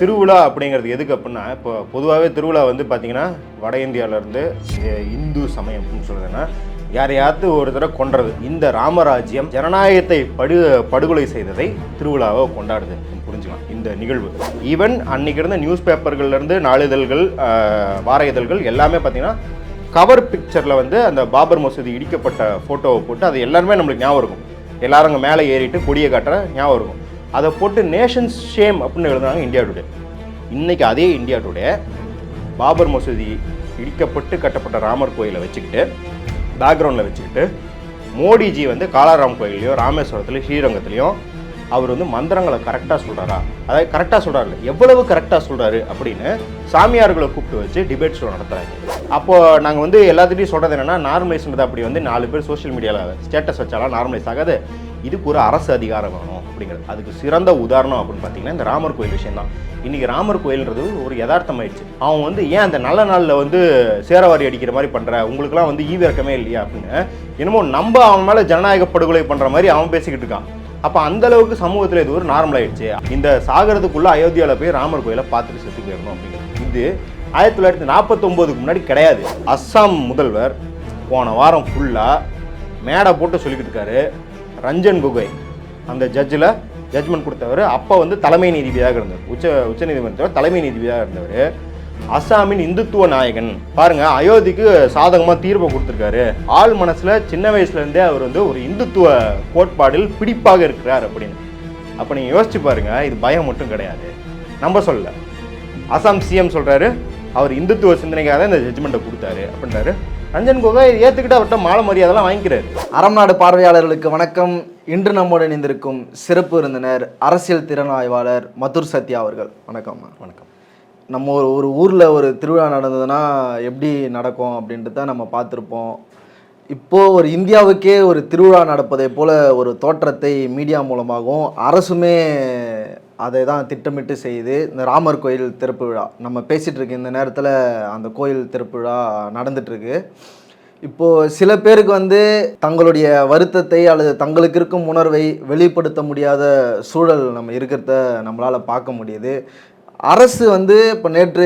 திருவிழா அப்படிங்கிறது எதுக்கு அப்படின்னா இப்போ பொதுவாகவே திருவிழா வந்து பார்த்தீங்கன்னா வட இந்தியாவிலேருந்து இந்து சமயம் அப்படின்னு சொல்கிறதுன்னா யாரையாவது ஒரு தடவை கொன்றது. இந்த ராமராஜ்யம் ஜனநாயகத்தை படு படுகொலை செய்ததை திருவிழாவை கொண்டாடுது. புரிஞ்சுக்கலாம் இந்த நிகழ்வு. ஈவன் அன்னைக்கு இருந்த நியூஸ் பேப்பர்கள்லேருந்து நாளிதழ்கள் வார இதழ்கள் எல்லாமே பார்த்தீங்கன்னா கவர் பிக்சரில் வந்து அந்த பாபர் மசூதி இடிக்கப்பட்ட ஃபோட்டோவை போட்டு அது எல்லாருமே நம்மளுக்கு ஞாபகம் இருக்கும். எல்லாரும் அங்கே மேலே ஏறிட்டு கொடியை காட்டுற ஞாபகம் இருக்கும். அதை போட்டு நேஷன்ஸ் ஷேம் அப்படின்னு எழுதுனாங்க இந்தியா டுடே இன்றைக்கி அதே இந்தியா டுடே பாபர் மசூதி இடிக்கப்பட்டு கட்டப்பட்ட ராமர் கோயிலை வச்சுக்கிட்டு பேக்ரவுண்டில் வச்சுக்கிட்டு மோடிஜி வந்து காலாராம் கோயிலையும் ராமேஸ்வரத்துலையும் ஸ்ரீரங்கத்துலையும் அவர் வந்து மந்திரங்களை கரெக்டாக சொல்கிறாரா அதாவது கரெக்டாக சொல்கிறாரு எவ்வளவு கரெக்டாக சொல்கிறாரு அப்படின்னு சாமியார்களை கூப்பிட்டு வச்சு டிபேட் ஷோ நடத்துகிறாங்க அப்போது நாங்கள் வந்து எல்லாத்துலேயும் சொல்கிறது என்னென்னா நார்மலைஸ்ன்றது அப்படி வந்து நாலு பேர் சோஷியல் மீடியாவில் ஸ்டேட்டஸ் வச்சாலாம் நார்மலைஸ் ஆகாது. இதுக்கு ஒரு அரசு அதிகாரம் வேணும். அப்படிங்கிறது. அதுக்கு சிறந்த உதாரணம் அப்படின்னு பார்த்தீங்கன்னா இந்த ராமர் கோயில் விஷயம் தான் இன்றைக்கி ராமர் கோயில்ன்றது ஒரு யதார்த்தமாயிடுச்சு. அவன் வந்து ஏன் அந்த நல்ல நாளில் வந்து சேரவாரி அடிக்கிற மாதிரி பண்ணுற உங்களுக்குலாம் வந்து ஈவிறக்கமே இல்லையா? அப்படின்னு. என்னமோ நம்ம அவன் மேலே ஜனநாயக படுகொலை பண்ணுற மாதிரி அவன் பேசிக்கிட்டு இருக்கான். அப்போ அந்த அளவுக்கு சமூகத்தில் இது ஒரு நார்மல் ஆயிடுச்சு இந்த சாகரத்துக்குள்ள அயோத்தியாவில் போய் ராமர் கோயிலை பார்த்துட்டு செத்து போயிடணும் அப்படிங்கிறது. இது ஆயிரத்தி தொள்ளாயிரத்தி நாற்பத்தொம்போதுக்கு முன்னாடி கிடையாது. அஸ்ஸாம் முதல்வர் போன வாரம் ஃபுல்லாக மேடை போட்டு சொல்லிக்கிட்டு இருக்காரு ரஞ்சன் குகை அந்த ஜட்ஜில் ஜட்ஜ்மெண்ட் கொடுத்தவர் அப்போ வந்து தலைமை நீதிபதியாக இருந்தார். உச்ச உச்சநீதிமன்றத்தில் தலைமை நீதிபதியாக இருந்தவர். அஸ்ஸாமின் இந்துத்துவ நாயகன். பாருங்க அயோத்திக்கு சாதகமாக தீர்ப்பை கொடுத்துருக்காரு. ஆள் மனசில் சின்ன வயசுலேருந்தே அவர் வந்து ஒரு இந்துத்துவ கோட்பாடில் பிடிப்பாக இருக்கிறார் அப்படின்னு. அப்போ நீங்கள் யோசிச்சு பாருங்க இது பயம் மட்டும் கிடையாது. நம்ம சொல்லல அசாம் சிஎம் சொல்கிறாரு அவர் இந்துத்துவ சிந்தனைக்காக தான் இந்த ஜட்ஜ்மெண்ட்டை கொடுத்தாரு அப்படின்றாரு ரஞ்சன் கோகாய் ஏற்றுக்கிட்டு அவர்கிட்ட மாலை மரியாதைலாம் வாங்கிக்கிறாரு. அறம் நாடு பார்வையாளர்களுக்கு வணக்கம். இன்று நம்முடன் இணைந்திருக்கும் சிறப்பு விருந்தினர் அரசியல் திறன் ஆய்வாளர் மதுர் சத்யா அவர்கள். வணக்கம் வணக்கம். நம்ம ஒரு ஒரு ஊரில் ஒரு திருவிழா நடந்ததுன்னா எப்படி நடக்கும் அப்படின்ட்டு தான் நம்ம பார்த்துருப்போம். இப்போது ஒரு இந்தியாவுக்கே ஒரு திருவிழா நடப்பதை போல ஒரு தோற்றத்தை மீடியா மூலமாகவும் அரசுமே அதை தான் திட்டமிட்டு செய்யுது இந்த ராமர் கோயில் திறப்பு விழா நம்ம பேசிகிட்டு இருக்க இந்த நேரத்தில் அந்த கோயில் திறப்பு விழா நடந்துட்டுருக்கு இப்போது சில பேருக்கு வந்து தங்களுடைய வருத்தத்தை அல்லது தங்களுக்கு இருக்கும் உணர்வை வெளிப்படுத்த முடியாத சூழல் நம்ம இருக்கிறத நம்மளால் பார்க்க முடியுது. அரசு வந்து இப்போ நேற்று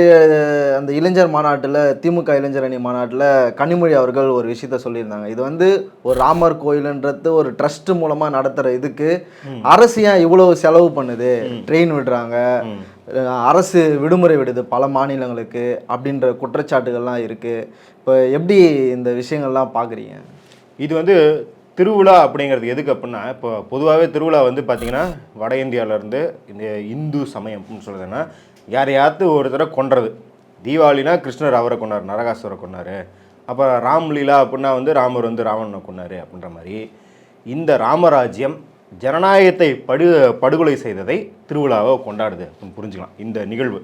அந்த இளைஞர் மாநாட்டில் திமுக இளைஞர் அணி மாநாட்டில் கனிமொழி அவர்கள் ஒரு விஷயத்த சொல்லியிருந்தாங்க. இது வந்து ஒரு ராமர் கோயிலுன்றது ஒரு ட்ரஸ்ட் மூலமாக நடத்துகிற இதுக்கு அரசு ஏன் இவ்வளவு செலவு பண்ணுது? ட்ரெயின் விடுறாங்க. அரசு விடுமுறை விடுது பல மாநிலங்களுக்கு அப்படின்ற குற்றச்சாட்டுகள்லாம் இருக்குது இப்போ எப்படி இந்த விஷயங்கள்லாம் பார்க்குறீங்க இது வந்து திருவிழா அப்படிங்கிறது எதுக்கு அப்படின்னா இப்போ பொதுவாகவே திருவிழா வந்து பார்த்திங்கன்னா வட இந்தியாவிலேருந்து இந்த இந்து சமயம் அப்படின்னு சொல்கிறதுன்னா யாரையாவது ஒருத்தரை கொன்றது. தீபாவளினா கிருஷ்ணர் அவரை கொண்டார் நரகாசுவரை கொண்டார் அப்புறம் ராம்லீலா அப்படின்னா வந்து ராமர் வந்து ராவணனை கொண்டார் அப்படின்ற மாதிரி. இந்த ராமராஜ்யம் ஜனநாயகத்தை படு படுகொலை செய்ததை திருவிழாவை கொண்டாடுது. புரிஞ்சுக்கலாம் இந்த நிகழ்வு.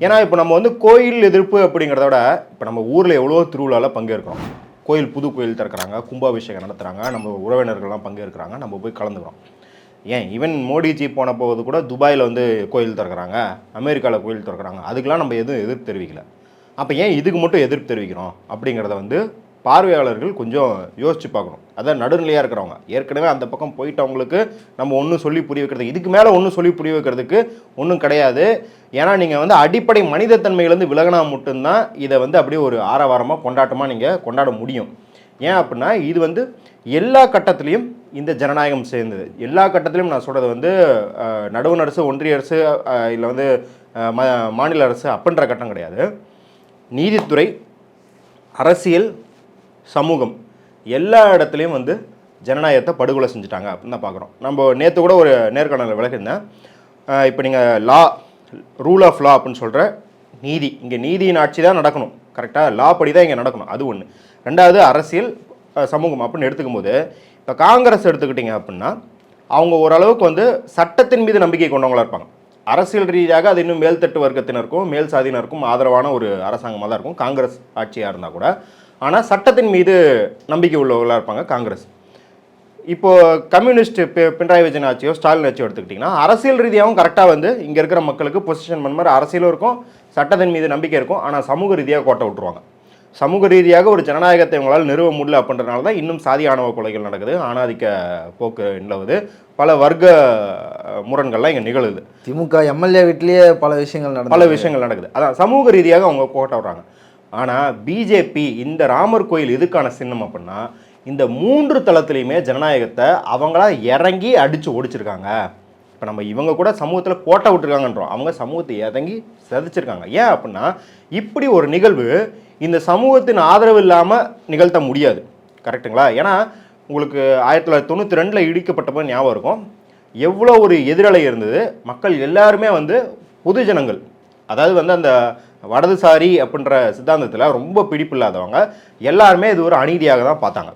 ஏன்னா இப்போ நம்ம வந்து கோயில் எதிர்ப்பு அப்படிங்கிறத விட இப்போ நம்ம ஊரில் எவ்வளோ திருவிழாவில் பங்கேற்கிறோம். கோயில் புது கோயில் திறக்கிறாங்க கும்பாபிஷேகம் நடத்துகிறாங்க நம்ம உறவினர்கள்லாம் பங்கேற்கிறாங்க நம்ம போய் கலந்துக்கிறோம். ஏன்? ஈவன் மோடிஜி போன போது கூட துபாயில் வந்து கோயில் திறக்கிறாங்க அமெரிக்காவில் கோயில் திறக்கிறாங்க. அதுக்கெலாம் நம்ம எதுவும் எதிர்ப்பு தெரிவிக்கல. அப்போ ஏன் இதுக்கு மட்டும் எதிர்ப்பு தெரிவிக்கிறோம்? அப்படிங்கிறத வந்து பார்வையாளர்கள் கொஞ்சம் யோசிச்சு பார்க்கணும். அதான் நடுநிலையாக இருக்கிறவங்க. ஏற்கனவே அந்த பக்கம் போயிட்டவங்களுக்கு நம்ம ஒன்றும் சொல்லி புரிய வைக்கிறது இதுக்கு மேலே ஒன்றும் சொல்லி புரிய வைக்கிறதுக்கு ஒன்றும் கிடையாது. ஏன்னா நீங்கள் வந்து அடிப்படை மனிதத்தன்மையிலேருந்து விலகினா மட்டும்தான் இதை வந்து அப்படியே ஒரு ஆரவாரமாக கொண்டாட்டமாக நீங்கள் கொண்டாட முடியும். ஏன் அப்படின்னா இது வந்து எல்லா கட்டத்துலேயும் இந்த ஜனநாயகம் சேர்ந்தது. எல்லா கட்டத்திலையும் நான் சொல்கிறது வந்து நடுவண் அரசு ஒன்றிய அரசு இல்லை வந்து மாநில அரசு அப்படின்ற கட்டம் கிடையாது. நீதித்துறை அரசியல் சமூகம் எல்லா இடத்துலையும் வந்து ஜனநாயகத்தை படுகொலை செஞ்சுட்டாங்க அப்படின்னு தான் பார்க்குறோம். நம்ம நேற்று கூட ஒரு நேர்காணலில் விளக்கிருந்தேன் இப்போ நீங்கள் லா ரூல் ஆஃப் லா அப்படின்னு சொல்கிற நீதி இங்கே நீதியின் ஆட்சி தான் நடக்கணும். கரெக்டாக லா படி தான் இங்கே நடக்கணும். அது ஒன்று ரெண்டாவது அரசியல் சமூகம் அப்படின்னு எடுத்துக்கும் போது இப்போ காங்கிரஸ் எடுத்துக்கிட்டிங்க அப்படின்னா அவங்க ஓரளவுக்கு வந்து சட்டத்தின் மீது நம்பிக்கை கொண்டவங்களா இருப்பாங்க. அரசியல் ரீதியாக அது இன்னும் மேல்தட்டு வர்க்கத்தினருக்கும் மேல் சாதியினருக்கும் ஆதரவான ஒரு அரசாங்கமாக தான் இருக்கும். காங்கிரஸ் ஆட்சியாக இருந்தால் கூட ஆனால் சட்டத்தின் மீது நம்பிக்கை உள்ளவர்களாக இருப்பாங்க காங்கிரஸ். இப்போ கம்யூனிஸ்ட் பினராயி விஜயன் ஆட்சியோ ஸ்டாலின் ஆட்சியோ எடுத்துக்கிட்டிங்கன்னா அரசியல் ரீதியாகவும் கரெக்டாக வந்து இங்கே இருக்கிற மக்களுக்கு பொசிஷன் பண்ண மாதிரி அரசியலும் இருக்கும் சட்டத்தின் மீது நம்பிக்கை இருக்கும். ஆனால் சமூக ரீதியாக கோட்டை விட்டுருவாங்க. சமூக ரீதியாக ஒரு ஜனநாயகத்தை உங்களால் நிறுவ முடியல அப்படின்றனால தான் இன்னும் சாதி ஆணவ கொலைகள் நடக்குது ஆணாதிக்க போக்கு நிலவுது பல வர்க்க முரண்கள்லாம் இங்கே நிகழுது. திமுக எம்எல்ஏ வீட்லயே பல விஷயங்கள் நடந்து பல விஷயங்கள் நடக்குது. அதான் சமூக ரீதியாக அவங்க கோட்டை விடுறாங்க. ஆனால் பிஜேபி இந்த ராமர் கோயில் எதுக்கான சின்னம் அப்படின்னா இந்த மூன்று தளத்துலையுமே ஜனநாயகத்தை அவங்களா இறங்கி அடித்து ஓடிச்சிருக்காங்க இப்போ நம்ம இவங்க கூட சமூகத்தில் கோட்டை விட்டுருக்காங்கன்றோம். அவங்க சமூகத்தை இறங்கி சிதைச்சிருக்காங்க. ஏன் அப்படின்னா இப்படி ஒரு நிகழ்வு இந்த சமூகத்தின் ஆதரவு இல்லாமல் நிகழ்த்த முடியாது. கரெக்ட்டுங்களா? ஏன்னா உங்களுக்கு ஆயிரத்தி தொள்ளாயிரத்தி தொண்ணூற்றி ரெண்டில் இடிக்கப்பட்டப்போ ஞாபகம் இருக்கும். எவ்வளோ ஒரு எதிரலை இருந்தது. மக்கள் எல்லாருமே வந்து பொதுஜனங்கள் அதாவது வந்து அந்த வடதுசாரி அப்படின்ற சித்தாந்தத்தில் ரொம்ப பிடிப்பு இல்லாதவங்க எல்லாருமே இது ஒரு அநீதியாக தான் பார்த்தாங்க.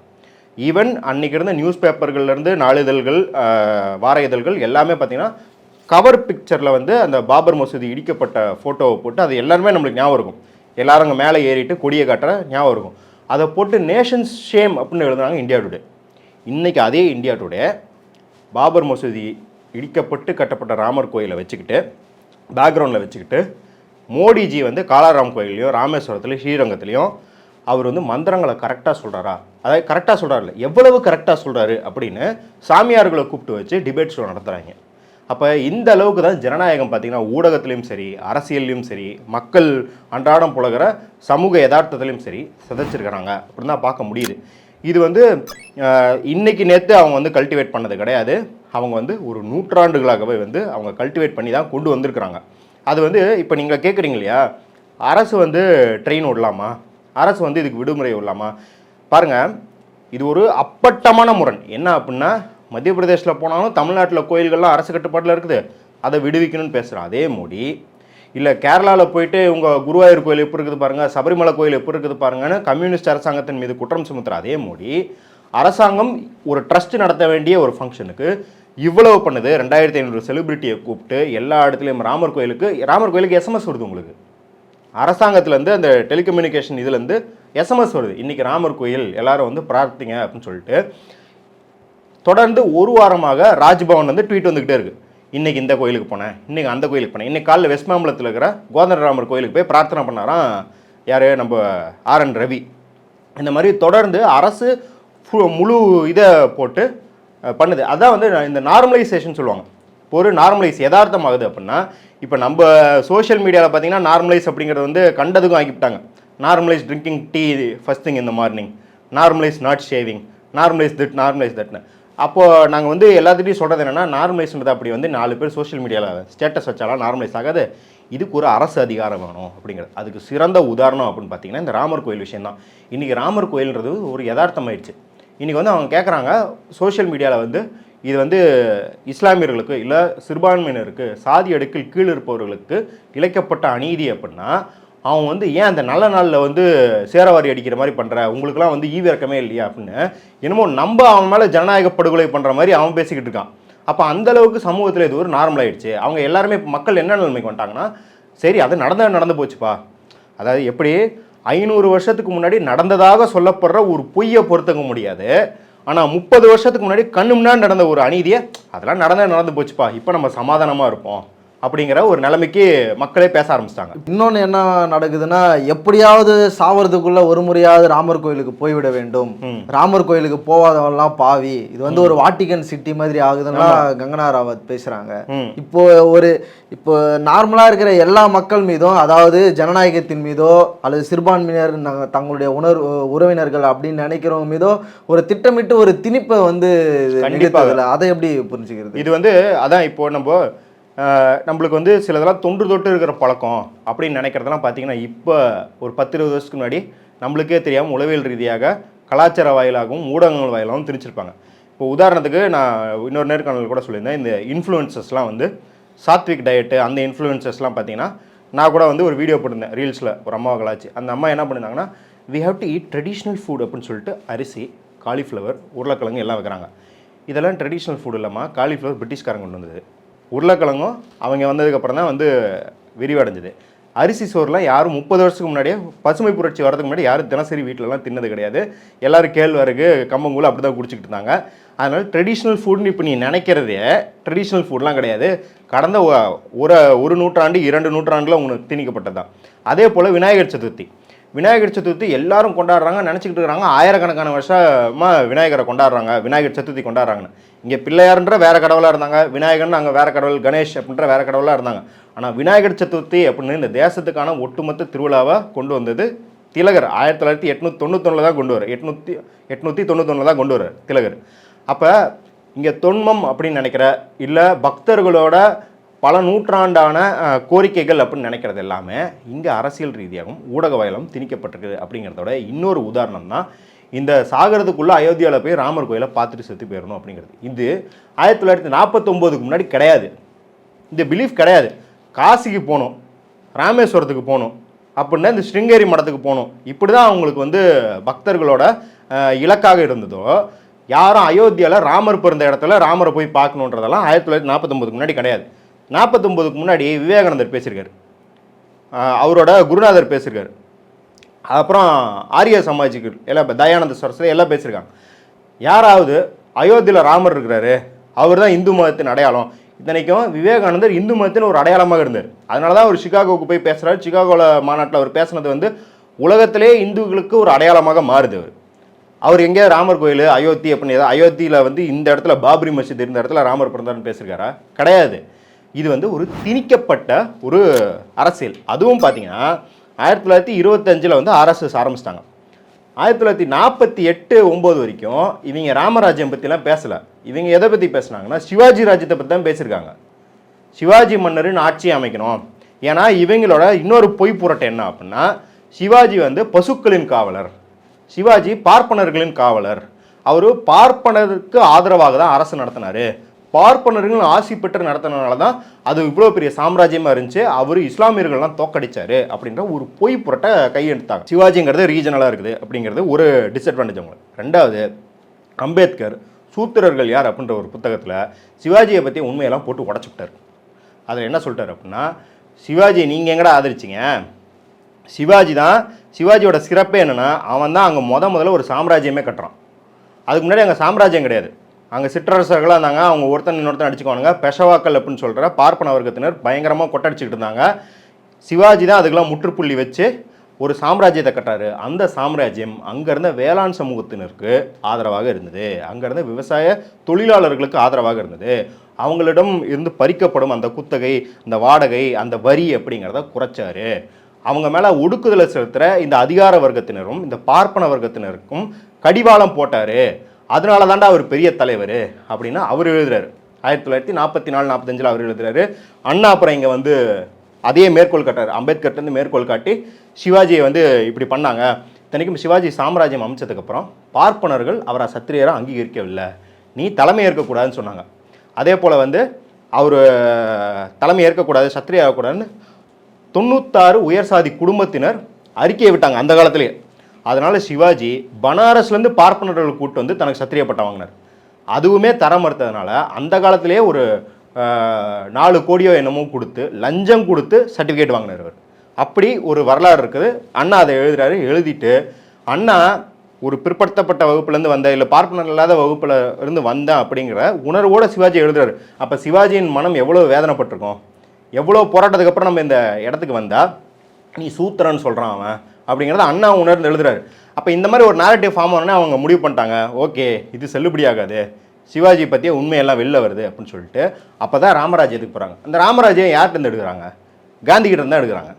ஈவன் அன்றைக்கி இருந்த நியூஸ் பேப்பர்கள்லேருந்து நாளிதழ்கள் வார இதழ்கள் எல்லாமே பார்த்தீங்கன்னா கவர் பிக்சரில் வந்து அந்த பாபர் மசூதி இடிக்கப்பட்ட ஃபோட்டோவை போட்டு அது எல்லாருமே நம்மளுக்கு ஞாபகம் இருக்கும். எல்லாரும் அங்கே மேலே ஏறிட்டு கொடியை காட்டுற ஞாபகம் இருக்கும். அதை போட்டு நேஷன்ஸ் ஷேம் அப்படின்னு எழுதுனாங்க இந்தியா டுடே இன்றைக்கி அதே இந்தியா டுடே பாபர் மசூதி இடிக்கப்பட்டு கட்டப்பட்ட ராமர் கோயிலை வச்சுக்கிட்டு பேக்ரவுண்டில் வச்சுக்கிட்டு மோடிஜி வந்து காலாராம் கோயிலையும் ராமேஸ்வரத்துலையும் ஸ்ரீரங்கத்துலேயும் அவர் வந்து மந்திரங்களை கரெக்டாக சொல்கிறாரா அதாவது கரெக்டாக சொல்கிறாருல எவ்வளவு கரெக்டாக சொல்கிறாரு அப்படின்னு சாமியார்களை கூப்பிட்டு வச்சு டிபேட் ஷோ நடத்துகிறாங்க அப்போ இந்த அளவுக்கு தான் ஜனநாயகம் பார்த்திங்கன்னா ஊடகத்துலேயும் சரி அரசியல்லையும் சரி மக்கள் அன்றாடம் புழகிற சமூக யதார்த்தத்துலேயும் சரி சிதைச்சிருக்கிறாங்க. அப்படின்னு தான் பார்க்க முடியுது. இது வந்து இன்றைக்கி நேற்று அவங்க வந்து கல்டிவேட் பண்ணது கிடையாது. அவங்க வந்து ஒரு நூற்றாண்டுகளாகவே வந்து அவங்க கல்டிவேட் பண்ணி தான் கொண்டு வந்திருக்கிறாங்க. அது வந்து இப்போ நீங்கள் கேட்குறீங்க இல்லையா? அரசு வந்து ட்ரெயின் விடலாமா அரசு வந்து இதுக்கு விடுமுறை விடலாமா பாருங்கள் இது ஒரு அப்பட்டமான முரண். என்ன அப்படின்னா மத்திய பிரதேசில் போனாலும் தமிழ்நாட்டில் கோயில்கள்லாம் அரசு கட்டுப்பாட்டில் இருக்குது. அதை விடுவிக்கணும்னு பேசுகிறோம் அதே மோடி இல்லை கேரளாவில் போயிட்டு உங்கள் குருவாயூர் கோயில் எப்படி இருக்குது பாருங்கள் சபரிமலை கோயில் எப்படி இருக்குது பாருங்கன்னு கம்யூனிஸ்ட் அரசாங்கத்தின் மீது குற்றம் சுமத்துற அதே மோடி அரசாங்கம் ஒரு ட்ரஸ்ட் நடத்த வேண்டிய ஒரு ஃபங்க்ஷனுக்கு இவ்வளவு பண்ணுது. ரெண்டாயிரத்தி ஐநூறு செலிபிரிட்டியை கூப்பிட்டு எல்லா இடத்துலையும் ராமர் கோயிலுக்கு ராமர் கோயிலுக்கு எஸ்எம்எஸ் வருது உங்களுக்கு. அரசாங்கத்துலேருந்து அந்த டெலிகம்யூனிகேஷன் இதுலேருந்து எஸ்எம்எஸ் வருது. இன்றைக்கி ராமர் கோயில் எல்லாரும் வந்து பிரார்த்திங்க அப்படின்னு சொல்லிட்டு. தொடர்ந்து ஒரு வாரமாக ராஜ்பவன் வந்து ட்வீட் வந்துக்கிட்டே இருக்குது இன்றைக்கி இந்த கோயிலுக்கு போனேன். இன்றைக்கி அந்த கோயிலுக்கு போனேன். இன்னைக்கு காலையில் வெஸ்ட் மாம்பலத்தில் இருக்கிற கோதண்டராமர் கோயிலுக்கு போய் பிரார்த்தனை பண்ணாராம் யார்? நம்ம ஆர் என் ரவி இந்த மாதிரி தொடர்ந்து அரசு முழு இதை போட்டு பண்ணுது. அதான் வந்து இந்த நார்மலைசேஷன் சொல்லுவாங்க. ஒரு நார்மலைஸ் யதார்த்தமாகுது அப்படின்னா இப்போ நம்ம சோஷியல் மீடியாவில் பார்த்தீங்கன்னா நார்மலைஸ் அப்படிங்கிறது வந்து கண்டதுக்கும் ஆக்கிவிட்டாங்க. Normalize drinking tea first thing இந்த morning normalize not shaving normalize திட் நார்மலைஸ் தட்னு அப்போது நாங்கள் வந்து எல்லாத்துட்டையும் சொல்கிறது என்னென்னா நார்மலைஸ்ன்றது அப்படி வந்து நாலு பேர் சோஷியல் மீடியாவில் ஸ்டேட்டஸ் வச்சாலாம் நார்மலைஸ் ஆகாது. இதுக்கு ஒரு அரசு அதிகாரம் வேணும் அப்படிங்கிறது. அதுக்கு சிறந்த உதாரணம் அப்படின்னு பார்த்தீங்கன்னா இந்த ராமர் கோயில் விஷயம் தான் இன்றைக்கி ராமர் கோயில்ன்றது ஒரு யதார்த்தமாயிடுச்சு. இன்றைக்கி வந்து அவங்க கேட்குறாங்க சோஷியல் மீடியாவில் வந்து இது வந்து இஸ்லாமியர்களுக்கு இல்லை சிறுபான்மையினருக்கு சாதி அடுக்கில் கீழ் இருப்பவர்களுக்கு இழைக்கப்பட்ட அநீதி அப்படின்னா அவன் வந்து ஏன் அந்த நல்ல நாளில் வந்து சேரவாரி அடிக்கிற மாதிரி பண்ணுற உங்களுக்குலாம் வந்து ஈவிறக்கமே இல்லையா அப்படின்னு என்னமோ நம்ம அவன் மேலே ஜனநாயக படுகொலை பண்ணுற மாதிரி அவன் பேசிக்கிட்டு இருக்கான். அப்போ அந்தளவுக்கு சமூகத்தில் இது ஒரு நார்மல் ஆயிடுச்சு. அவங்க எல்லாருமே மக்கள் என்ன நிலைமைக்கு வந்துட்டாங்கன்னா சரி அது நடந்த நடந்து போச்சுப்பா. அதாவது எப்படி ஐநூறு வருஷத்துக்கு முன்னாடி நடந்ததாக சொல்லப்படுற ஒரு பொய்யை பொறுத்துக்க முடியாது. ஆனால் முப்பது வருஷத்துக்கு முன்னாடி கண்ணு முன்னாடி நடந்த ஒரு அநீதியை அதெல்லாம் நடந்தே நடந்து போச்சுப்பா. இப்போ நம்ம சமாதானமாக இருப்போம். அப்படிங்கிற ஒரு நிலைமைக்கு மக்களே பேச ஆரம்பிச்சிட்டாங்க. இன்னொன்று என்ன நடக்குதுன்னா எப்படியாவது சாவறதுக்குள்ள ஒரு முறையாவது ராமர் கோயிலுக்கு போய்விட வேண்டும். ராமர் கோயிலுக்கு போகாதவன்லாம் பாவி. இது வந்து ஒரு வாட்டிகன் சிட்டி மாதிரி ஆகுதுன்னா கங்கனா ராவத் பேசுறாங்க. இப்போ ஒரு இப்போ நார்மலா இருக்கிற எல்லா மக்கள் மீதும் அதாவது ஜனநாயகத்தின் மீதோ அல்லது சிறுபான்மையினர் தங்களுடைய உணர் உறவினர்கள் அப்படின்னு நினைக்கிறவங்க மீதோ ஒரு திட்டமிட்டு ஒரு திணிப்பை வந்து அதை எப்படி புரிஞ்சுக்கிறது? இது வந்து அதான் இப்போ நம்ம நம்மளுக்கு வந்து சிலதெல்லாம் தொன்று தொட்டு இருக்கிற பழக்கம் அப்படின்னு நினைக்கிறதெல்லாம் பார்த்தீங்கன்னா இப்போ ஒரு பத்து இருபது வருஷத்துக்கு முன்னாடி நம்மளுக்கே தெரியாமல் உளவியல் ரீதியாக கலாச்சார வாயிலாகவும் ஊடகங்கள் வாயிலாகவும் திரிச்சிருப்பாங்க. இப்போ உதாரணத்துக்கு நான் இன்னொரு நேர்காணல் கூட சொல்லியிருந்தேன். இந்த இன்ஃப்ளூயன்சஸ்லாம் வந்து சாத்விக் டயட்டு அந்த இன்ஃப்ளூயன்சஸ்லாம் பார்த்தீங்கன்னா நான் கூட வந்து ஒரு வீடியோ போட்டிருந்தேன் ரீல்ஸில் ஒரு அம்மாவை கலாச்சு அந்த அம்மா என்ன பண்ணியிருந்தாங்கன்னா we have to eat traditional food அப்படின்னு சொல்லிட்டு அரிசி காலிஃப்ளவர் உருளைக்கிழங்கு எல்லாம் வைக்கிறாங்க. இதெல்லாம் ட்ரெடிஷ்னல் ஃபுட் இல்லாமல் காலிஃப்ளவர் பிரிட்டிஷ்காரங்க கொண்டு வந்தது. உருளைக்கிழங்கும் அவங்க வந்ததுக்கப்புறம் தான் வந்து விரிவடைஞ்சுது. அரிசி சோறுலாம் யாரும் முப்பது வருஷத்துக்கு முன்னாடியே பசுமை புரட்சி வரதுக்கு முன்னாடி யாரும் தினசரி வீட்டிலலாம் தின்னது கிடையாது. எல்லோரும் கேழ்வரகு கம்பங்கூழ் அப்படி தான் குடிச்சிக்கிட்டு இருந்தாங்க. அதனால் ட்ரெடிஷ்னல் ஃபுட்னு இப்போ நீ நினைக்கிறதே ட்ரெடிஷ்னல் ஃபுட்லாம் கிடையாது. கடந்த ஒரு ஒரு நூற்றாண்டு இரண்டு நூற்றாண்டில் உங்களுக்கு திணிக்கப்பட்டது தான் அதே போல் விநாயகர் சதுர்த்தி. விநாயகர் சதுர்த்தி எல்லாரும் கொண்டாடுறாங்க நினச்சிக்கிட்டு இருக்கிறாங்க ஆயிரக்கணக்கான வருஷமாக விநாயகரை கொண்டாடுறாங்க. விநாயகர் சதுர்த்தி கொண்டாடுறாங்கன்னு. இங்கே பிள்ளையார்ன்ற வேறு கடவுளாக இருந்தாங்க. விநாயகர்னு அங்கே வேற கடவுள் கணேஷ் அப்படின்ற வேற கடவுளாக இருந்தாங்க. ஆனால் விநாயகர் சதுர்த்தி அப்படின்னு இந்த தேசத்துக்கான ஒட்டுமொத்த திருவிழாவாக கொண்டு வந்தது திலகர். ஆயிரத்தி தொள்ளாயிரத்தி எட்நூத்தி தொண்ணூத்தொன்னில் தான் கொண்டு வர எட்நூற்றி எட்நூற்றி தொண்ணூத்தொன்னில் தான் கொண்டு வர திலகர். அப்போ இங்கே தொன்மம் அப்படின்னு நினைக்கிற இல்லை பக்தர்களோட பல நூற்றாண்டான கோரிக்கைகள் அப்படின்னு நினைக்கிறது எல்லாமே இங்கே அரசியல் ரீதியாகவும் ஊடக வயலும் திணிக்கப்பட்டிருக்குது அப்படிங்கிறதோட இன்னொரு உதாரணம் தான் இந்த சாகரத்துக்குள்ளே அயோத்தியாவில் போய் ராமர் கோயிலை பார்த்துட்டு செத்து போயிடணும் அப்படிங்கிறது. இது ஆயிரத்தி தொள்ளாயிரத்தி நாற்பத்தொம்போதுக்கு முன்னாடி கிடையாது. இந்த பிலீஃப் கிடையாது. காசிக்கு போகணும் ராமேஸ்வரத்துக்கு போகணும் அப்படின்னா இந்த ஸ்ருங்கேரி மடத்துக்கு போகணும். இப்படி தான் அவங்களுக்கு வந்து பக்தர்களோட இலக்காக இருந்ததோ யாரும் அயோத்தியாவில் ராமர் பிறந்த இடத்துல ராமரை போய் பார்க்கணுன்றதெல்லாம் ஆயிரத்தி தொள்ளாயிரத்தி நாற்பத்தொம்போதுக்கு முன்னாடி கிடையாது. நாற்பத்தொம்போதுக்கு முன்னாடி விவேகானந்தர் பேசியிருக்காரு. அவரோட குருநாதர் பேசியிருக்காரு. அப்புறம் ஆரிய சமாஜிக்கு எல்லாம் இப்போ தயானந்த சரஸ்வதி எல்லாம் பேசியிருக்காங்க. யாராவது அயோத்தியில் ராமர் இருக்கிறாரு அவர் தான் இந்து மதத்தின் அடையாளம். இத்தனைக்கும் விவேகானந்தர் இந்து மதத்தின் ஒரு அடையாளமாக இருந்தார். அதனால தான் அவர் சிகாகோவுக்கு போய் பேசுகிறாரு சிகாகோவில் மாநாட்டில் அவர் பேசுனது வந்து உலகத்திலே இந்துக்களுக்கு ஒரு அடையாளமாக மாறுது அவர். அவர் எங்கேயாவது ராமர் கோயில் அயோத்தி அப்படின்னு ஏதாவது அயோத்தியில் வந்து இந்த இடத்துல பாபரி மஸ்ஜித் இருந்த இடத்துல ராமர் பிறந்தார்னு பேசியிருக்காரா? கிடையாது. இது வந்து ஒரு திணிக்கப்பட்ட ஒரு அரசியல். அதுவும் பார்த்தீங்கன்னா ஆயிரத்தி தொள்ளாயிரத்தி இருபத்தஞ்சில் வந்து ஆர்எஸ்எஸ் ஆரம்பிச்சிட்டாங்க. ஆயிரத்தி தொள்ளாயிரத்தி நாற்பத்தி எட்டு ஒம்பது வரைக்கும் இவங்க ராமராஜ்யம் பற்றிலாம் பேசலை. இவங்க எதை பற்றி பேசுனாங்கன்னா சிவாஜி ராஜ்யத்தை பற்றி தான் பேசியிருக்காங்க. சிவாஜி மன்னரின் ஆட்சியை அமைக்கணும். ஏன்னா இவங்களோட இன்னொரு பொய் புரட்டை என்ன அப்படின்னா சிவாஜி வந்து பசுக்களின் காவலர். சிவாஜி பார்ப்பனர்களின் காவலர். அவர் பார்ப்பனருக்கு ஆதரவாக தான் அரசு நடத்தினார். பார்ப்பனர்கள் ஆசி பெற்று நடத்தினால தான் அது இவ்வளோ பெரிய சாம்ராஜ்யமாக இருந்துச்சு. அவர் இஸ்லாமியர்கள்லாம் தோக்கடிச்சாரு அப்படின்ற ஒரு பொய் புரட்டை கையெடுத்தாங்க சிவாஜிங்கிறது ரீஜனலாக இருக்குது அப்படிங்கிறது ஒரு டிஸ்அட்வான்டேஜ் அவங்களுக்கு. ரெண்டாவது அம்பேத்கர் சூத்திரர்கள் யார் அப்படின்ற ஒரு புத்தகத்தில் சிவாஜியை பற்றி உண்மையெல்லாம் போட்டு உடச்சு விட்டார் அதில் என்ன சொல்லிட்டார் அப்படின்னா சிவாஜி நீங்கள் எங்கடா ஆதரிச்சிங்க? சிவாஜி தான் சிவாஜியோட சிறப்பே என்னென்னா அவன் தான் அங்கே முத முதல்ல ஒரு சாம்ராஜ்யமே கட்டுறான். அதுக்கு முன்னாடி அங்கே சாம்ராஜ்யம் கிடையாது. அங்கே சிற்றரசர்களாக இருந்தாங்க. அவங்க ஒருத்தன் இன்னொருத்தன் அடிச்சுக்குவானுங்க. பெஷவாக்கள் அப்படின்னு சொல்கிற பார்ப்பன வர்க்கத்தினர் பயங்கரமாக கொட்டடிச்சிக்கிட்டு இருந்தாங்க. சிவாஜி தான் அதுக்கெல்லாம் முற்றுப்புள்ளி வச்சு ஒரு சாம்ராஜ்யத்தை கட்டாரு அந்த சாம்ராஜ்யம் அங்கேருந்த வேளாண் சமூகத்தினருக்கு ஆதரவாக இருந்தது. அங்கேருந்த விவசாய தொழிலாளர்களுக்கு ஆதரவாக இருந்தது. அவங்களிடம் இருந்து பறிக்கப்படும் அந்த குத்தகை அந்த வாடகை அந்த வரி அப்படிங்கிறத குறைச்சாரு. அவங்க மேலே ஒடுக்குதலை செலுத்துகிற இந்த அதிகார வர்க்கத்தினரும் இந்த பார்ப்பன வர்க்கத்தினருக்கும் கடிவாளம் போட்டார். அதனால தாண்டா அவர் பெரிய தலைவர் அப்படின்னு அவர் எழுதுறாரு. ஆயிரத்தி தொள்ளாயிரத்தி நாற்பத்தி நாலு நாற்பத்தஞ்சில் அவர் எழுதுறாரு. அண்ணா அப்புறம் இங்கே வந்து அதே மேற்கோள் காட்டார் அம்பேத்கர்ட்டேருந்து மேற்கோள் காட்டி சிவாஜியை வந்து இப்படி பண்ணாங்க. இத்தனைக்கும் சிவாஜி சாம்ராஜ்யம் அமைச்சதுக்கப்புறம் பார்ப்பனர்கள் அவரை சத்திரியரை அங்கீகரிக்கவில்லை. நீ தலைமை ஏற்கக்கூடாதுன்னு சொன்னாங்க. அதே போல் வந்து அவர் தலைமை ஏற்கக்கூடாது சத்திரியா ஆகக்கூடாதுன்னு தொண்ணூத்தாறு உயர் சாதி குடும்பத்தினர் அறிக்கையை விட்டாங்க அந்த காலத்திலேயே. அதனால் சிவாஜி பனாரஸ்லேருந்து பார்ப்பனர்கள் கூட்டு வந்து தனக்கு சத்திரிய பட்டம் வாங்கினார். அதுவுமே தர மறுத்ததுனால அந்த காலத்திலேயே ஒரு நாலு கோடியோ என்னமோ கொடுத்து லஞ்சம் கொடுத்து சர்டிஃபிகேட் வாங்கினார் அவர். அப்படி ஒரு வரலாறு இருக்குது. அண்ணா அதை எழுதுறாரு. எழுதிட்டு அண்ணா ஒரு பிற்படுத்தப்பட்ட வகுப்புலேருந்து வந்த இல்லை பார்ப்பனர் இல்லாத வகுப்பில் இருந்து வந்தேன் அப்படிங்கிற உணர்வோட சிவாஜி எழுதுறாரு. அப்போ சிவாஜியின் மனம் எவ்வளோ வேதனைப்பட்டிருக்கும்? எவ்வளோ போராட்டத்துக்கு அப்புறம் நம்ம இந்த இடத்துக்கு வந்தால் நீ சூத்திரன்னு சொல்கிறான் அவன். அப்படிங்கிறத அண்ணா உணர்ந்து எழுதுறாரு. அப்போ இந்த மாதிரி ஒரு நேரட்டிவ் ஃபார்ம் ஆனோடனே அவங்க முடிவு பண்ணிட்டாங்க. ஓகே இது செல்லுபடியாகாது. சிவாஜி பற்றிய உண்மையெல்லாம் வெளில வருது அப்படின்னு சொல்லிட்டு அப்போ தான் ராமராஜ் எதுக்கு போகிறாங்க அந்த ராமராஜ்யம் யார்கிட்ட எடுக்கிறாங்க? காந்தி கிட்ட தான் எடுக்கிறாங்க.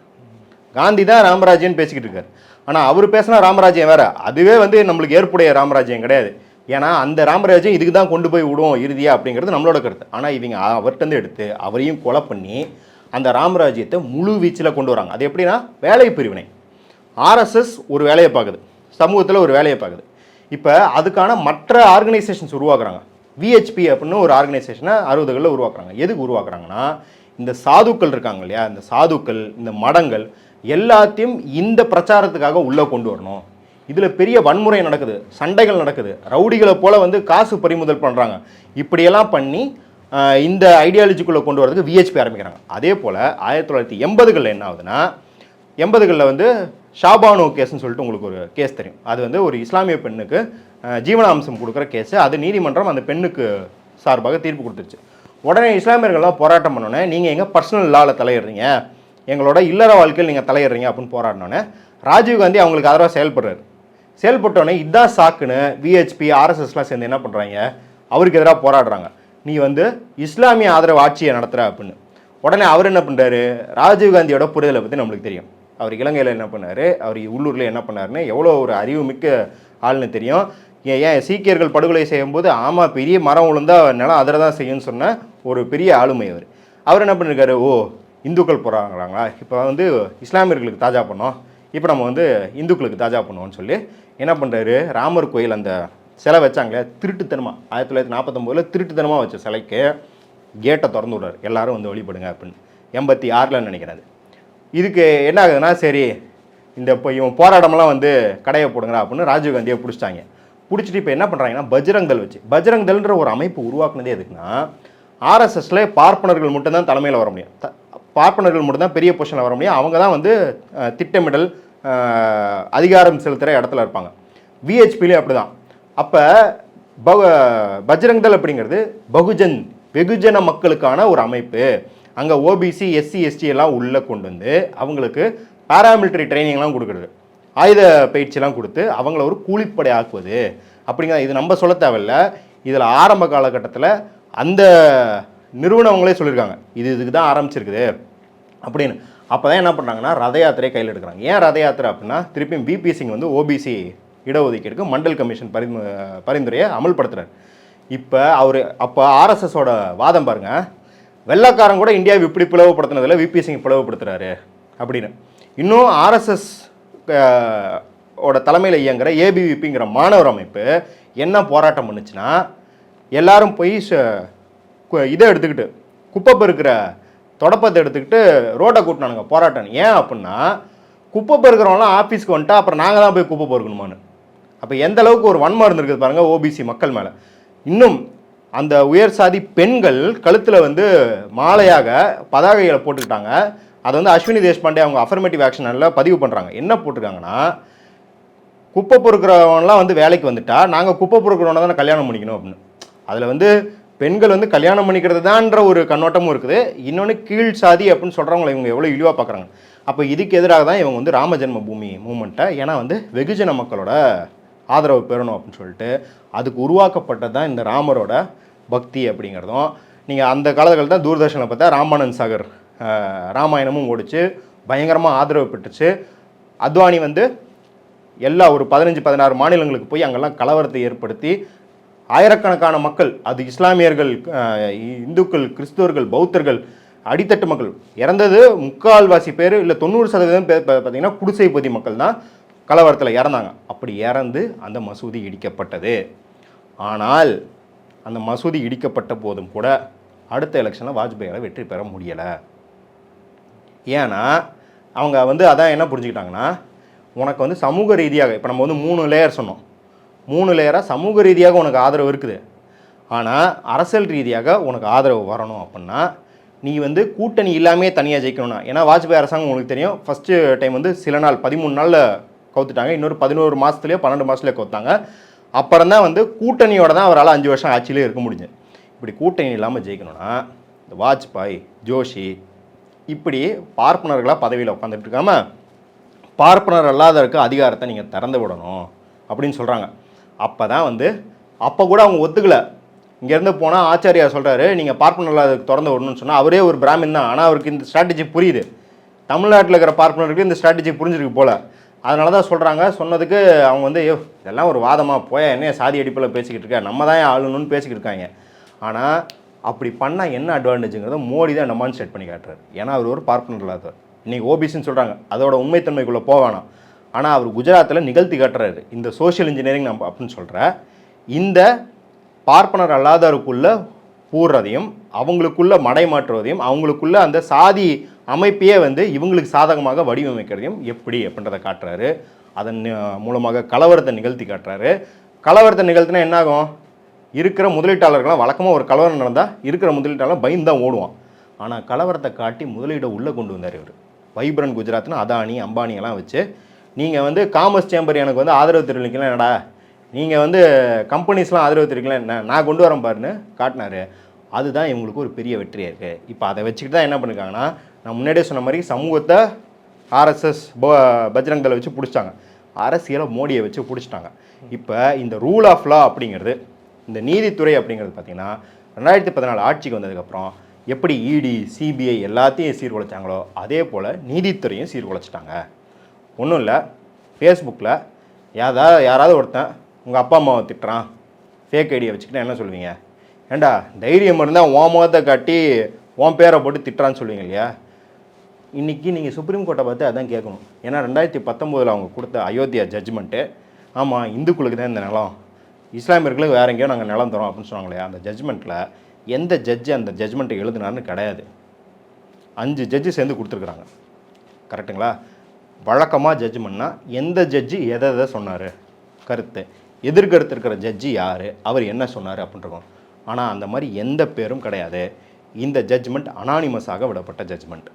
காந்தி தான் ராமராஜ்யம்னு பேசிக்கிட்டு இருக்காரு. ஆனால் அவர் பேசினா ராமராஜ்யம் வேற. அதுவே வந்து நம்மளுக்கு ஏற்புடைய ராமராஜ்யம் கிடையாது. ஏன்னா அந்த ராமராஜ்யம் இதுக்கு தான் கொண்டு போய் விடும் இறுதியாக அப்படிங்கிறது நம்மளோட கருத்து. ஆனால் இவங்க அவர்கிட்ட எடுத்து அவரையும் கொலை பண்ணி அந்த ராமராஜ்யத்தை முழு வீச்சில் கொண்டு வராங்க. அது எப்படின்னா வேலை பிரிவினை. ஆர்எஸ்எஸ் ஒரு வேலையை பார்க்குது. சமூகத்தில் ஒரு வேலையை பார்க்குது. இப்போ அதுக்கான மற்ற ஆர்கனைசேஷன்ஸ் உருவாக்குறாங்க. விஹெச்பி அப்படின்னு ஒரு ஆர்கனைசேஷனை அறுபதுகளில் உருவாக்குறாங்க. எதுக்கு உருவாக்குறாங்கன்னா இந்த சாதுக்கள் இருக்காங்க இல்லையா? இந்த சாதுக்கள் இந்த மடங்கள் எல்லாத்தையும் இந்த பிரச்சாரத்துக்காக உள்ளே கொண்டு வரணும். இதில் பெரிய வன்முறை நடக்குது. சண்டைகள் நடக்குது. ரவுடிகளை போல் வந்து காசு பறிமுதல் பண்ணுறாங்க இப்படியெல்லாம் பண்ணி இந்த ஐடியாலஜிக்குள்ளே கொண்டு வரதுக்கு விஹெச்பி ஆரம்பிக்கிறாங்க. அதே போல் ஆயிரத்தி தொள்ளாயிரத்தி எண்பதுகளில் என்ன ஆகுதுன்னா எண்பதுகளில் வந்து ஷாபானு கேஸ்ன்னு சொல்லிட்டு உங்களுக்கு ஒரு கேஸ் தெரியும். அது வந்து ஒரு இஸ்லாமிய பெண்ணுக்கு ஜீவனாம்சம் கொடுக்குற கேஸு. அது நீதிமன்றம் அந்த பெண்ணுக்கு சார்பாக தீர்ப்பு கொடுத்துருச்சு. உடனே இஸ்லாமியர்கள்லாம் போராட்டம் பண்ணோன்னே நீங்கள் எங்கள் பர்சனல் லாவில் தலையிடுறீங்க? எங்களோட இல்லற வாழ்க்கையில் நீங்கள் தலையிடுறீங்க அப்படின்னு போராடினோன்னே ராஜீவ்காந்தி அவங்களுக்கு ஆதரவாக செயல்படுறாரு. செயல்பட்டோடனே இதான் சாக்குன்னு விஹெச்பி ஆர்எஸ்எஸ்லாம் சேர்ந்து என்ன பண்ணுறாங்க அவருக்கு எதிராக போராடுறாங்க. நீ வந்து இஸ்லாமிய ஆதரவு ஆட்சியை நடத்துகிற அப்படின்னு. உடனே அவர் என்ன பண்ணுறாரு ராஜீவ்காந்தியோட புரிதலை பற்றி நம்மளுக்கு தெரியும். அவர் இலங்கையில் என்ன பண்ணார்? அவர் உள்ளூரில் என்ன பண்ணாருன்னு எவ்வளோ ஒரு அறிவுமிக்க ஆள்னு தெரியும். ஏன் ஏன் சீக்கியர்கள் படுகொலை செய்யும்போது ஆமாம் பெரிய மரம் விழுந்தா நிலம் அதில் தான் செய்யும்னு சொன்ன ஒரு பெரிய ஆளுமை அவர். அவர் என்ன பண்ணிருக்காரு? ஓ இந்துக்கள் போகிறாங்களாங்களா இப்போ வந்து இஸ்லாமியர்களுக்கு தாஜா பண்ணோம். இப்போ நம்ம வந்து இந்துக்களுக்கு தாஜா பண்ணுவோம்னு சொல்லி என்ன பண்ணுறாரு ராமர் கோயில் அந்த சிலை வச்சாங்களே திருட்டுத்தனமாக ஆயிரத்தி தொள்ளாயிரத்தி நாற்பத்தொம்போதில் திருட்டுத்தனமாக வச்ச சிலைக்கு கேட்டை திறந்து விடுறாரு. எல்லாரும் வந்து வழிபடுங்க அப்படின்னு. எண்பத்தி ஆறில் நினைக்கிறாரு இதுக்கு என்ன ஆகுதுன்னா சரி இந்த இப்போ இவன் போராட்டமெல்லாம் வந்து கடையை போடுங்கடா அப்படின்னு ராஜீவ்காந்தியை பிடிச்சிட்டாங்க. பிடிச்சிட்டு இப்போ என்ன பண்ணுறாங்கன்னா பஜ்ரங்கல் வச்சு பஜ்ரங்கல்ன்ற ஒரு அமைப்பு உருவாக்குனதே எதுக்குன்னா ஆர்எஸ்எஸ்ல பார்ப்பனர்கள் மட்டும்தான் தலைமையில் வர முடியும். த- பார்ப்பனர்கள் மட்டும்தான் பெரிய பொசிஷனில் வர முடியும். அவங்க தான் வந்து திட்டமிடல் அதிகாரம் செலுத்துகிற இடத்துல இருப்பாங்க. விஹெச்பிலையும் அப்படி தான் அப்போ பக பஜ்ரங் அப்படிங்கிறது பகுஜன் வெகுஜன மக்களுக்கான ஒரு அமைப்பு. அங்கே ஓபிசி எஸ்சி எஸ்டி எல்லாம் உள்ளே கொண்டு வந்து அவங்களுக்கு பாராமிலிட்டரி ட்ரைனிங்லாம் கொடுக்குறது. ஆயுத பயிற்சிலாம் கொடுத்து அவங்கள ஒரு கூலிப்படை ஆக்குவது. அப்படிங்கிற இது நம்ம சொல்ல தேவையில்ல. இதில் ஆரம்ப காலகட்டத்தில் அந்த நிறுவனங்களே சொல்லியிருக்காங்க. இது இதுக்கு தான் ஆரம்பிச்சிருக்குது. அப்படின்னு. அப்போ தான் என்ன பண்ணுறாங்கன்னா ரத யாத்திரையை கையில் எடுக்கிறாங்க. ஏன் ரத யாத்திரை அப்படின்னா திருப்பியும் பிபி சிங் வந்து ஓபிசி இடஒதுக்கீடுக்கு மண்டல் கமிஷன் பரிந்து பரிந்துரையை அமல்படுத்துகிறார் இப்போ அவர் அப்போ ஆர்எஸ்எஸோட வாதம் பாருங்க. வெள்ளக்காரன் கூட இந்தியாவை இப்படி பிளவுபடுத்தினதில் விபி சிங் பிளவுபடுத்துறாரு அப்படின்னு. இன்னும் ஆர்எஸ்எஸ் ஓட தலைமையில் இயங்குற ஏபிவிபிங்கிற மாணவர் அமைப்பு என்ன போராட்டம் பண்ணுச்சுன்னா எல்லாரும் போய் ச- கு- இதை எடுத்துக்கிட்டு குப்பை பெருக்கிற தொடப்பத்தை எடுத்துக்கிட்டு ரோட்டை கூட்டினானுங்க போராட்டம். ஏன் அப்படின்னா குப்பை பெருக்கிறவங்களாம் ஆஃபீஸ்க்கு வந்துட்டா அப்புறம் நாங்கள் தான் போய் குப்பை பொறுக்கணுமான்னு அப்போ எந்த அளவுக்கு ஒரு வன்மம் இருந்திருக்குது பாருங்கள் ஓபிசி மக்கள் மேலே. இன்னும் அந்த உயர் சாதி பெண்கள் கழுத்தில் வந்து மாலையாக பதாகைகளை போட்டுக்கிட்டாங்க. அதை வந்து அஸ்வினி தேஷ்பாண்டே அவங்க அஃபர்மேட்டிவ் ஆக்ஷனில் பதிவு பண்ணுறாங்க என்ன போட்டிருக்காங்கன்னா குப்பை பொறுக்கிறவன்லாம் வந்து வேலைக்கு வந்துட்டா நாங்கள் குப்பை பொறுக்கிறவனை தானே கல்யாணம் பண்ணிக்கணும் அப்படின்னு. அதில் வந்து பெண்கள் வந்து கல்யாணம் பண்ணிக்கிறது தான்ற ஒரு கண்ணோட்டமும் இருக்குது. இன்னொன்று கீழ் சாதி அப்படின்னு சொல்கிறவங்களை இவங்க எவ்வளோ இழிவாக பார்க்குறாங்க அப்போ இதுக்கு எதிராக தான் இவங்க வந்து ராமஜென்ம பூமி மூமெண்ட்டை ஏன்னா வந்து வெகுஜன மக்களோட ஆதரவு பெறணும் அப்படின்னு சொல்லிட்டு அதுக்கு உருவாக்கப்பட்டது தான் இந்த ராமரோட பக்தி அப்படிங்கிறதும். நீங்கள் அந்த காலத்தில் தான் தூர்தர்ஷனில் பார்த்தா ராமானந்த் சாகர் ராமாயணமும் ஓடிச்சு பயங்கரமாக ஆதரவு பெற்றுச்சு. அத்வானி வந்து எல்லா ஒரு பதினஞ்சு பதினாறு மாநிலங்களுக்கு போய் அங்கெல்லாம் கலவரத்தை ஏற்படுத்தி ஆயிரக்கணக்கான மக்கள் அது இஸ்லாமியர்கள் இந்துக்கள் கிறிஸ்துவர்கள் பௌத்தர்கள் அடித்தட்டு மக்கள் இறந்தது முக்கால்வாசி பேர் இல்லை தொண்ணூறு சதவீதம் பேர் பார்த்தீங்கன்னா குடிசைப்பதி மக்கள் தான் கலவரத்தில் இறந்தாங்க. அப்படி இறந்து அந்த மசூதி இடிக்கப்பட்டது. ஆனால் அந்த மசூதி இடிக்கப்பட்ட போதும் கூட அடுத்த எலெக்ஷனில் வாஜ்பாயால் வெற்றி பெற முடியலை. ஏன்னா அவங்க வந்து அதான் என்ன புரிஞ்சுக்கிட்டாங்கன்னா உனக்கு வந்து சமூக ரீதியாக இப்போ நம்ம வந்து மூணு லேயர் சொன்னோம். மூணு லேயராக சமூக ரீதியாக உனக்கு ஆதரவு இருக்குது. ஆனால் அரசியல் ரீதியாக உனக்கு ஆதரவு வரணும் அப்படின்னா நீ வந்து கூட்டணி இல்லாமே தனியாக ஜெயிக்கணும்னா ஏன்னா வாஜ்பாய் அரசாங்கம் உங்களுக்கு தெரியும் ஃபஸ்ட்டு டைம் வந்து சில நாள் பதிமூணு நாளில் கவுத்துட்டாங்க. இன்னொரு பதினோரு மாதத்துலேயோ பன்னெண்டு மாதத்துலேயோ கவுத்தாங்க. அப்புறம் தான் வந்து கூட்டணியோட தான் அவரால் அஞ்சு வருஷம் ஆட்சியிலே இருக்க முடிஞ்சு. இப்படி கூட்டணி இல்லாமல் ஜெயிக்கணும்னா இந்த வாஜ்பாய் ஜோஷி இப்படி பார்ப்பனர்களாக பதவியில் உட்காந்துட்டு இருக்காம பார்ப்பனர் அல்லாதவருக்கு அதிகாரத்தை நீங்கள் திறந்து விடணும் அப்படின்னு சொல்கிறாங்க அப்போ தான் வந்து அப்போ கூட அவங்க ஒத்துக்கலை. இங்கேருந்து போனால் ஆச்சாரியா சொல்கிறாரு நீங்கள் பார்ப்பனர் இல்லாததுக்கு திறந்து விடணும்னு சொன்னால் அவரே ஒரு பிராமின் தான். ஆனால் அவருக்கு இந்த ஸ்ட்ராட்டஜி புரியுது. தமிழ்நாட்டில் இருக்கிற பார்ப்பனருக்கு இந்த ஸ்ட்ராட்டஜி புரிஞ்சிருக்கு போல. அதனால தான் சொல்கிறாங்க சொன்னதுக்கு அவங்க வந்து "ஐயோ, இதெல்லாம் ஒரு வாதமாக போய என்ன சாதி அடிப்பில் பேசிக்கிட்டு இருக்க? நம்ம தான் ஆளணும்னு பேசிக்கிட்டு இருக்காங்க. ஆனால் அப்படி பண்ணால் என்ன அட்வான்டேஜுங்கிறத மோடி தான் டெமான்ஸ்ட்ரேட் பண்ணி காட்டுறாரு. ஏன்னா அவர் ஒரு பார்ப்பனர் இல்லாதவர். இன்றைக்கி ஓபிசின்னு சொல்கிறாங்க அதோட உண்மைத்தன்மைக்குள்ளே போவானா ஆனால் அவர் குஜராத்தில் நிகழ்த்தி காட்டுறாரு. இந்த சோஷியல் இன்ஜினியரிங் நம்ம அப்படின்னு சொல்கிற இந்த பார்ப்பனர் அல்லாதவருக்குள்ள கூறுறதையும் அவங்களுக்குள்ள மடைமாற்றுவதையும் அவங்களுக்குள்ள அந்த சாதி அமைப்பையே வந்து இவங்களுக்கு சாதகமாக வடிவமைக்கிறதையும் எப்படி அப்படின்றத காட்டுறாரு. அதன் மூலமாக கலவரத்தை நிகழ்த்தி காட்டுறாரு. கலவரத்தை நிகழ்த்தினா என்னாகும்? இருக்கிற முதலீட்டாளர்கள்லாம் வழக்கமாக ஒரு கலவரம் நடந்தால் இருக்கிற முதலீட்டாளர் பயந்து தான் ஓடுவான். ஆனால் கலவரத்தை காட்டி முதலீடை உள்ளே கொண்டு வந்தார் இவர். வைப்ரண்ட் குஜராத்னு அதானி அம்பானி எல்லாம் வச்சு நீங்கள் வந்து காமர்ஸ் சேம்பர் எனக்கு வந்து ஆதரவு தெரிவிக்கலாம் என்னடா? நீங்கள் வந்து கம்பெனிஸ்லாம் ஆதரவு தெரிவிக்கலாம் என்ன? நான் கொண்டு வரேன் பாருன்னு காட்டினாரு. அதுதான் இவங்களுக்கு ஒரு பெரிய வெற்றியாக இருக்குது இப்போ அதை வச்சுக்கிட்டு தான் என்ன பண்ணிருக்காங்கன்னா நான் முன்னாடியே சொன்ன மாதிரி சமூகத்தை ஆர்எஸ்எஸ் பஜ்ரங் வச்சு பிடிச்சாங்க அரசியலை மோடியை வச்சு பிடிச்சிட்டாங்க. இப்போ இந்த ரூல் ஆஃப் லா அப்படிங்கிறது இந்த நீதித்துறை அப்படிங்கிறது பார்த்தீங்கன்னா ரெண்டாயிரத்தி பதினாலு ஆட்சிக்கு வந்ததுக்கப்புறம் எப்படி இடி சிபிஐ எல்லாத்தையும் சீர்குலைச்சாங்களோ அதே போல் நீதித்துறையும் சீர்குலைச்சிட்டாங்க. ஒன்றும் இல்லை ஃபேஸ்புக்கில் ஏதாவது யாராவது ஒருத்தன் உங்கள் அப்பா அம்மாவை திட்டுறான். ஃபேக் ஐடியை வச்சுக்கிட்டு என்ன சொல்லுவீங்க ஏண்டா தைரியம் இருந்தால் உன் முகத்தை காட்டி உன் பேரை போட்டு திட்டுறான்னு சொல்லுவீங்க இல்லையா? இன்றைக்கி நீங்கள் சுப்ரீம் கோர்ட்டை பார்த்து அதான் கேட்கணும். ஏன்னா ரெண்டாயிரத்தி பத்தொம்போதில் அவங்க கொடுத்த அயோத்தியா ஜட்ஜ்மெண்ட்டு ஆமாம் இந்துக்களுக்கு தான் இந்த நிலம். இஸ்லாமியர்களுக்கு வேற எங்கேயோ நாங்கள் நிலம் தரோம் அப்படின்னு சொன்னாங்க இல்லையா? அந்த ஜட்ஜ்மெண்ட்டில் எந்த ஜட்ஜு அந்த ஜட்ஜ்மெண்ட்டை எழுதுனாருன்னு கிடையாது. அஞ்சு ஜட்ஜு சேர்ந்து கொடுத்துருக்குறாங்க. கரெக்ட்டுங்களா வழக்கமாக ஜட்ஜ்மெண்ட்னா எந்த ஜட்ஜு எதை எதை சொன்னார்? கருத்து. எதிர்கருத்து இருக்கிற ஜட்ஜி யார்? அவர் என்ன சொன்னார் அப்படின்றோம் ஆனால் அந்த மாதிரி எந்த பேரும் கிடையாது. இந்த ஜட்ஜ்மெண்ட் அனானிமஸாக விடப்பட்ட ஜட்ஜ்மெண்ட்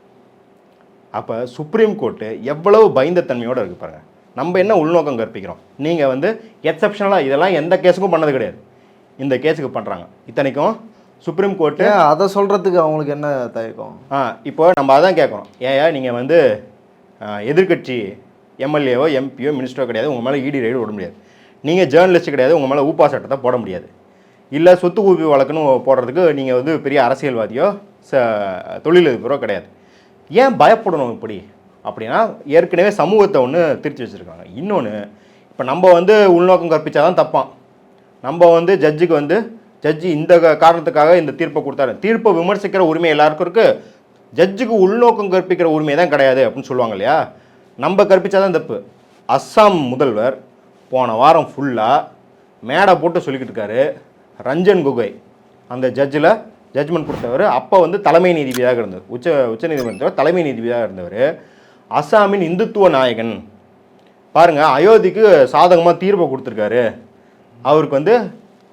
அப்போ சுப்ரீம் கோர்ட்டு எவ்வளவு பயந்த தன்மையோடு இருக்கு பாருங்க. நம்ம என்ன உள்நோக்கம் கற்பிக்கிறோம்? நீங்கள் வந்து எக்ஸப்ஷனலாக இதெல்லாம் எந்த கேஸுக்கும் பண்ணது கிடையாது. இந்த கேஸுக்கு பண்ணுறாங்க இத்தனைக்கும் சுப்ரீம் கோர்ட்டு ஏன் அதை சொல்கிறதுக்கு அவங்களுக்கு என்ன தயக்கம்? ஆ இப்போ நம்ம அதான் கேட்குறோம். ஏயா நீங்கள் வந்து எதிர்கட்சி எம்எல்ஏவோ எம்பியோ மினிஸ்டரோ கிடையாது. உங்கள் மேலே இடி ரைடு விட முடியாது. நீங்கள் ஜேர்னலிஸ்ட் கிடையாது உங்கள் மேலே ஊப்பா சட்டத்தை போட முடியாது. இல்லை சொத்து குவிப்பு வழக்குன்னு போடுறதுக்கு நீங்கள் வந்து பெரிய அரசியல்வாதியோ ச தொழிலதிபரோ கிடையாது. ஏன் பயப்படணும் இப்படி? அப்படின்னா ஏற்கனவே சமூகத்தை ஒன்று திருச்சி வச்சுருக்காங்க. இன்னொன்று இப்போ நம்ம வந்து உள்நோக்கம் கற்பிச்சாதான் தப்பான் நம்ம வந்து ஜட்ஜுக்கு வந்து ஜட்ஜி இந்த காரணத்துக்காக இந்த தீர்ப்பை கொடுத்தாரு. தீர்ப்பை விமர்சிக்கிற உரிமை எல்லாருக்கும் இருக்குது ஜட்ஜுக்கு உள்நோக்கம் கற்பிக்கிற உரிமை தான் கிடையாது அப்படின்னு சொல்லுவாங்க இல்லையா? நம்ம கற்பிச்சாதான் தப்பு. அஸ்ஸாம் முதல்வர் போன வாரம் ஃபுல்லாக மேடை போட்டு சொல்லிக்கிட்டு இருக்காரு ரஞ்சன் குகை அந்த ஜட்ஜில் ஜட்ஜ்மெண்ட் கொடுத்தவர். அப்போ வந்து தலைமை நீதிபதியாக இருந்தவர். உச்ச உச்சநீதிமன்றத்தில் தலைமை நீதிபதியாக இருந்தவர். அசாமின் இந்துத்துவ நாயகன். பாருங்கள் அயோத்திக்கு சாதகமாக தீர்ப்பை கொடுத்துருக்காரு. அவருக்கு வந்து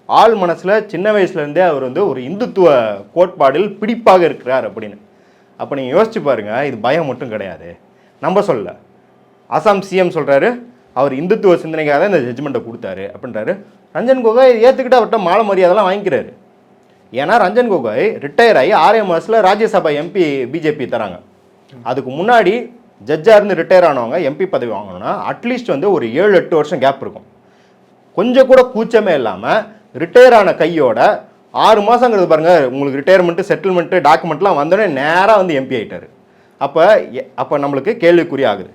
ஆள் மனசில் சின்ன வயசுலேருந்தே அவர் வந்து ஒரு இந்துத்துவ கோட்பாடில் பிடிப்பாக இருக்கிறார் அப்படின்னு. அப்போ நீங்கள் யோசிச்சு பாருங்கள் இது பயம் மட்டும் கிடையாது. நம்ம சொல்ல. அசாம் சிஎம் சொல்கிறாரு அவர் இந்துத்துவ சிந்தனைக்காக தான் இந்த ஜட்ஜ்மெண்ட்டை கொடுத்தாரு அப்படின்றாரு. ரஞ்சன் கோகோய் ஏற்றுக்கிட்டு அவர்கிட்ட மாலை மரியாதைலாம் வாங்கிக்கிறாரு. ஏன்னா ரஞ்சன் கோகோய் ரிட்டையர் ஆகி ஆறே மாதத்தில் ராஜ்யசபா எம்பி பிஜேபி தராங்க. அதுக்கு முன்னாடி ஜட்ஜாக இருந்து ரிட்டையர் ஆனவங்க எம்பி பதவி வாங்கணும்னா அட்லீஸ்ட் வந்து ஒரு ஏழு எட்டு வருஷம் கேப் இருக்கும். கொஞ்சம் கூட கூச்சமே இல்லாமல் ரிட்டையர் ஆன கையோட ஆறு மாதங்கிறது பாருங்கள் உங்களுக்கு ரிட்டையர்மெண்ட்டு செட்டில்மெண்ட்டு டாக்குமெண்ட்லாம் வந்தோடனே நேராக வந்து எம்பி ஆகிட்டார் அப்போ அப்போ நம்மளுக்கு கேள்விக்குறி ஆகுது.